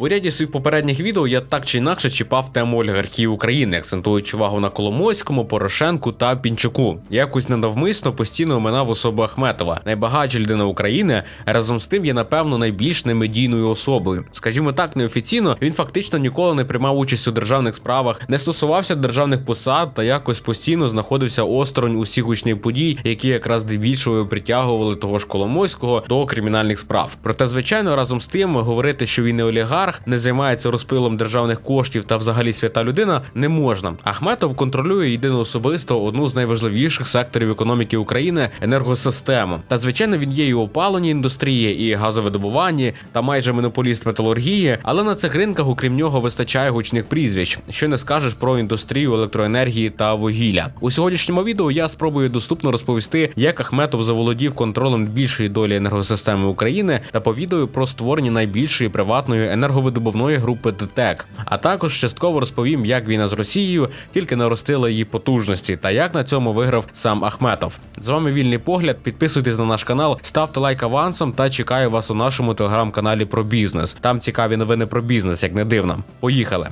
У ряді своїх попередніх відео я так чи інакше чіпав тему олігархії України, акцентуючи увагу на Коломойському, Порошенку та Пінчуку. Я якось ненавмисно постійно оминав особу Ахметова, найбагатша людина України. Разом з тим є, напевно, найбільш немедійною особою. Скажімо так, неофіційно він фактично ніколи не приймав участь у державних справах, не стосувався державних посад та якось постійно знаходився осторонь усіх гучних подій, які якраз здебільшого притягували того ж Коломойського до кримінальних справ. Проте, звичайно, разом з тим говорити, що він не олігарх, не займається розпилом державних коштів та взагалі свята людина, не можна. Ахметов контролює єдино особисто одну з найважливіших секторів економіки України енергосистему. Та звичайно, він є і у опаленій індустрії, і газовидобуванні, та майже монополіст металургії. Але на цих ринках, окрім нього, вистачає гучних прізвищ. Що не скажеш про індустрію електроенергії та вугілля. У сьогоднішньому відео я спробую доступно розповісти, як Ахметов заволодів контролем більшої долі енергосистеми України та повідаю про створення найбільшої приватної енерговидобувної групи ДТЕК. А також частково розповім, як війна з Росією тільки наростила її потужності та як на цьому виграв сам Ахметов. З вами вільний погляд. Підписуйтесь на наш канал, ставте лайк авансом та чекаю вас у нашому телеграм-каналі про бізнес. Там цікаві новини про бізнес, як не дивно. Поїхали.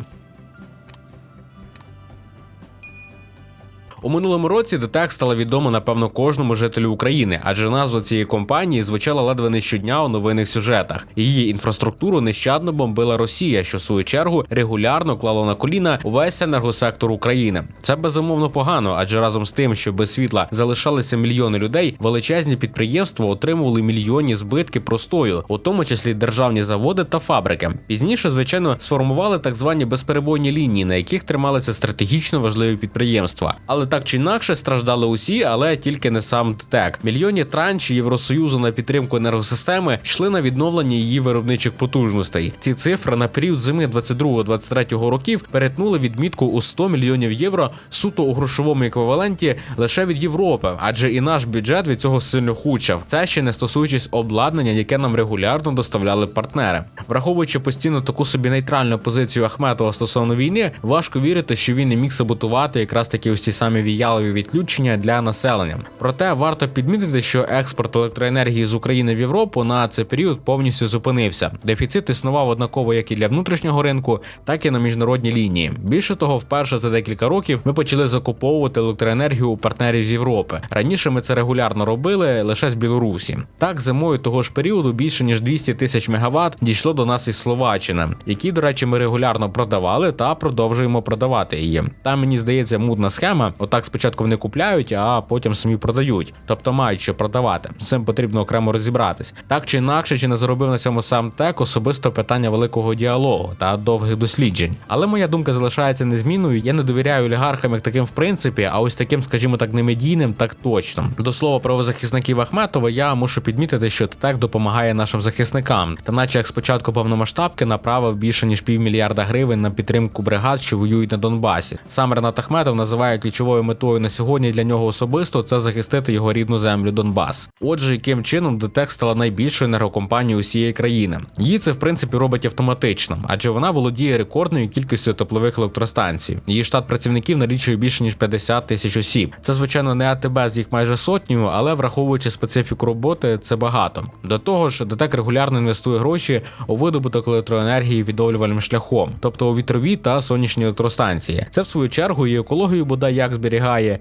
У минулому році ДТЕК стала відома напевно кожному жителю України, адже назва цієї компанії звучала ледве не щодня у новинних сюжетах. Її інфраструктуру нещадно бомбила Росія, що в свою чергу регулярно клала на коліна увесь енергосектор України. Це безумовно погано, адже разом з тим, що без світла залишалися мільйони людей, величезні підприємства отримували мільйонні збитки простою, у тому числі державні заводи та фабрики. Пізніше, звичайно, сформували так звані безперебойні лінії, на яких трималися стратегічно важливі підприємства. Але так чи інакше страждали усі, але тільки не сам ТТЕК. Мільйонні транші Євросоюзу на підтримку енергосистеми йшли на відновлення її виробничих потужностей. Ці цифри на період зими 22-23 років перетнули відмітку у 100 мільйонів євро суто у грошовому еквіваленті лише від Європи, адже і наш бюджет від цього сильно худшав. Це ще не стосуючись обладнання, яке нам регулярно доставляли партнери. Враховуючи постійно таку собі нейтральну позицію Ахметова стосовно війни, важко вірити, що він не міг саботувати якраз такі ось ці самі віялові відключення для населення. Проте варто підмітити, що експорт електроенергії з України в Європу на цей період повністю зупинився. Дефіцит існував однаково як і для внутрішнього ринку, так і на міжнародній лінії. Більше того, вперше за декілька років ми почали закуповувати електроенергію у партнерів з Європи. Раніше ми це регулярно робили лише з Білорусі. Так, зимою того ж періоду більше ніж 200 тисяч мегаватт дійшло до нас із Словаччини, які, до речі, ми регулярно продавали та продовжуємо продавати її. Там мені здається мудна схема. Отак спочатку вони купляють, а потім самі продають, тобто мають що продавати. З цим потрібно окремо розібратись. Так чи інакше, чи не заробив на цьому сам тек особисто питання великого діалогу та довгих досліджень. Але моя думка залишається незмінною. Я не довіряю олігархам як таким в принципі, а ось таким, скажімо так, немедійним, так точно. До слова про захисників Ахметова, я мушу підмітити, що ТЕК допомагає нашим захисникам, та наче як спочатку повномасштабки направив більше ніж півмільярда гривень на підтримку бригад, що воюють на Донбасі. Сам Ренат Ахметов називає ключовою метою на сьогодні для нього особисто це захистити його рідну землю Донбас. Отже, яким чином ДТЕК стала найбільшою енергокомпанією усієї країни. Її це в принципі робить автоматично, адже вона володіє рекордною кількістю теплових електростанцій. Її штат працівників налічує більше ніж 50 тисяч осіб. Це звичайно не АТБ з їх майже сотнею, але враховуючи специфіку роботи, це багато. До того ж, ДТЕК регулярно інвестує гроші у видобуток електроенергії відновлювальним шляхом, тобто у вітрові та сонячні електростанції. Це в свою чергу і екологію бодай як зберігає,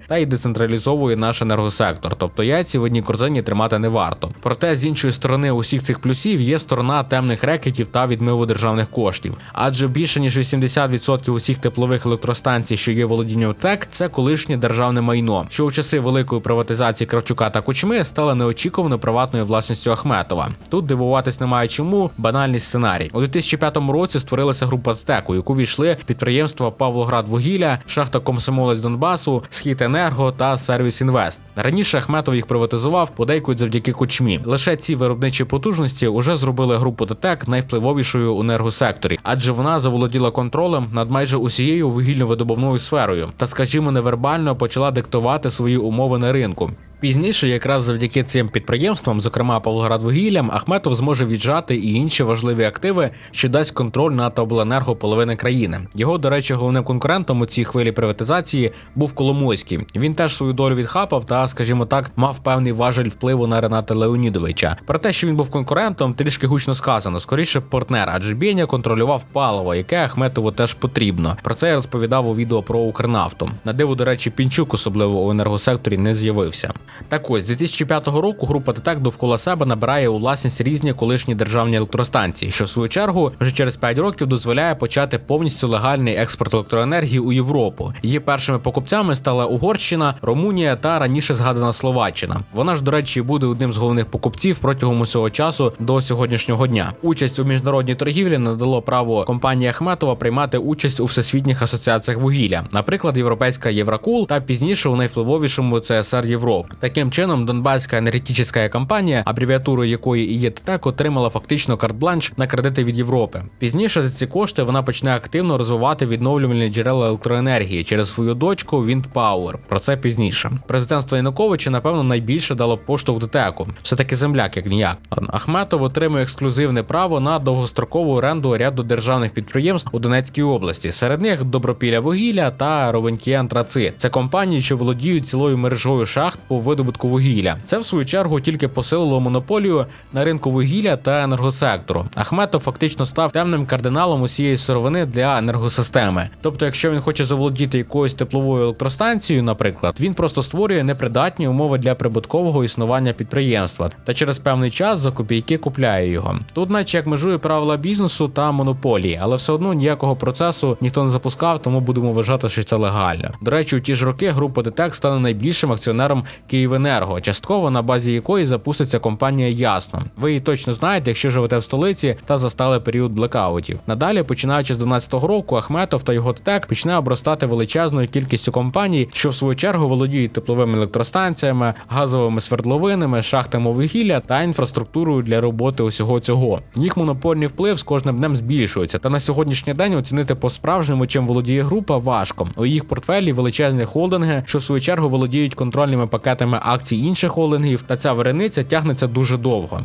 та й децентралізовує наш енергосектор. Тобто яйці в одній корзині тримати не варто. Проте з іншої сторони усіх цих плюсів є сторона темних рекетів та відмиву державних коштів. Адже більше ніж 80% усіх теплових електростанцій, що є володінням ТЕК, це колишнє державне майно, що у часи великої приватизації Кравчука та Кучми стало неочікувано приватною власністю Ахметова. Тут дивуватись немає чому банальний сценарій. У 2005 році створилася група ТЕКу, яку війшли підприємства Павлоград Вугілля, шахта Комсомолець Донбасу, Схід Енерго та Сервіс Інвест. Раніше Ахметов їх приватизував, подейкують завдяки кучмі. Лише ці виробничі потужності вже зробили групу ДТЕК найвпливовішою у енергосекторі, адже вона заволоділа контролем над майже усією вугільно-видобувною сферою та, скажімо, невербально почала диктувати свої умови на ринку. Пізніше, якраз завдяки цим підприємствам, зокрема Павлоградвугіллям, Ахметов зможе віджати і інші важливі активи, що дасть контроль над обленерго половини країни. Його, до речі, головним конкурентом у цій хвилі приватизації був Коломойський. Він теж свою долю відхапав та, скажімо так, мав певний важель впливу на Рената Леонідовича. Про те, що він був конкурентом, трішки гучно сказано. Скоріше партнер, адже Бєня контролював паливо, яке Ахметову теж потрібно. Про це я розповідав у відео про Укрнафту. На диво, до речі, Пінчук, особливо у енергосекторі, не з'явився. Так ось, з 2005 року група ТТЕК довкола себе набирає у власність різні колишні державні електростанції, що в свою чергу вже через 5 років дозволяє почати повністю легальний експорт електроенергії у Європу. Її першими покупцями стала Угорщина, Румунія та раніше згадана Словаччина. Вона ж, до речі, буде одним з головних покупців протягом усього часу до сьогоднішнього дня. Участь у міжнародній торгівлі надало право компанії Ахметова приймати участь у всесвітніх асоціаціях вугілля, наприклад, європейська Єврокул та пізніше у найвпливовішому ЦСР Європи. Таким чином, Донбаська енергетична компанія, абревіатурою якої і є ТТЕК, отримала фактично карт-бланш на кредити від Європи. Пізніше за ці кошти вона почне активно розвивати відновлювальні джерела електроенергії через свою дочку Windpower. Про це пізніше. Президентство Януковича, напевно, найбільше дало поштовх ТТЕКу. Все таки земляк, як ніяк. Ахметов отримує ексклюзивне право на довгострокову оренду ряду державних підприємств у Донецькій області. Серед них Добропілля вугілля та Ровенькі Антрацит. Це компанії, що володіють цілою мережою шахт по видобутку вугілля. Це в свою чергу тільки посилило монополію на ринку вугілля та енергосектору. Ахметов фактично став темним кардиналом усієї сировини для енергосистеми. Тобто, якщо він хоче заволодіти якоюсь тепловою електростанцією, наприклад, він просто створює непридатні умови для прибуткового існування підприємства та через певний час за копійки купляє його. Тут, наче як межує правила бізнесу та монополії, але все одно ніякого процесу ніхто не запускав, тому будемо вважати, що це легально. До речі, у ті ж роки група ДТЕК стане найбільшим акціонером Київенерго, частково на базі якої запуститься компанія Ясно. Ви її точно знаєте, якщо живете в столиці та застали період блекаутів. Надалі, починаючи з 12-го року, Ахметов та його ТТЕК почне обростати величезною кількістю компаній, що в свою чергу володіють тепловими електростанціями, газовими свердловинами, шахтами вугілля та інфраструктурою для роботи усього цього. Їх монопольний вплив з кожним днем збільшується. Та на сьогоднішній день оцінити по-справжньому, чим володіє група, важко. У їх портфелі величезні холдинги, що в свою чергу володіють контрольними пакетами акцій інших холдингів, та ця варениця тягнеться дуже довго.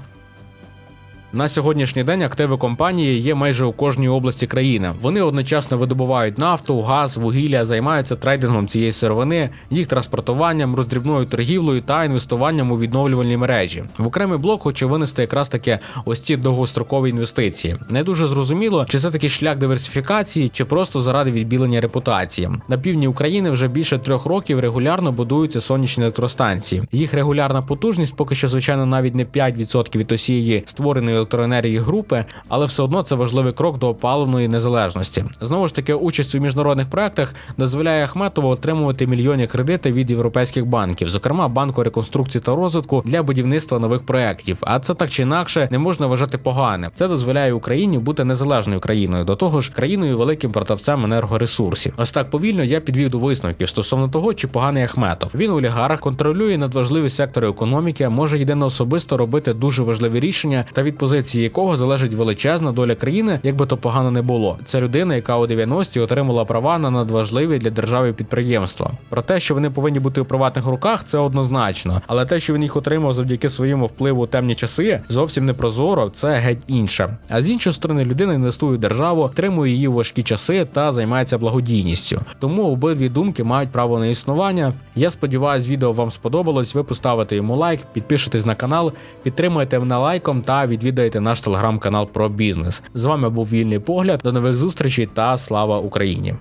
На сьогоднішній день активи компанії є майже у кожній області країни. Вони одночасно видобувають нафту, газ, вугілля, займаються трейдингом цієї сировини, їх транспортуванням, роздрібною торгівлею та інвестуванням у відновлювальні мережі. В окремий блок хоче винести якраз таке ось ці довгострокові інвестиції. Не дуже зрозуміло, чи це такий шлях диверсифікації, чи просто заради відбілення репутації. На півдні України вже більше трьох років регулярно будуються сонячні електростанції. Їх регулярна потужність поки що, звичайно, навіть не 5% від усієї створеної електроенергії групи, але все одно це важливий крок до паливної незалежності. Знову ж таки, участь у міжнародних проектах дозволяє Ахметову отримувати мільйонні кредити від європейських банків, зокрема банку реконструкції та розвитку для будівництва нових проєктів. А це так чи інакше не можна вважати поганим. Це дозволяє Україні бути незалежною країною, до того ж країною великим продавцем енергоресурсів. Ось так повільно я підвів до висновків стосовно того, чи поганий Ахметов. Він олігарх, контролює надважливі сектори економіки, може єдино особисто робити дуже важливі рішення та від позиції якого залежить величезна доля країни, як би то погано не було. Це людина, яка у 90-ті отримала права на надважливі для держави підприємства. Про те, що вони повинні бути у приватних руках, це однозначно. Але те, що він їх отримав завдяки своєму впливу у темні часи, зовсім не прозоро, це геть інше. А з іншої сторони, людина інвестує в державу, тримує її у важкі часи та займається благодійністю. Тому обидві думки мають право на існування. Я сподіваюся, відео вам сподобалось. Ви поставите йому лайк, підпишитесь на канал, підтримуйте мене лайком та відвідайте наш телеграм-канал про бізнес. З вами був вільний погляд. До нових зустрічей та слава Україні!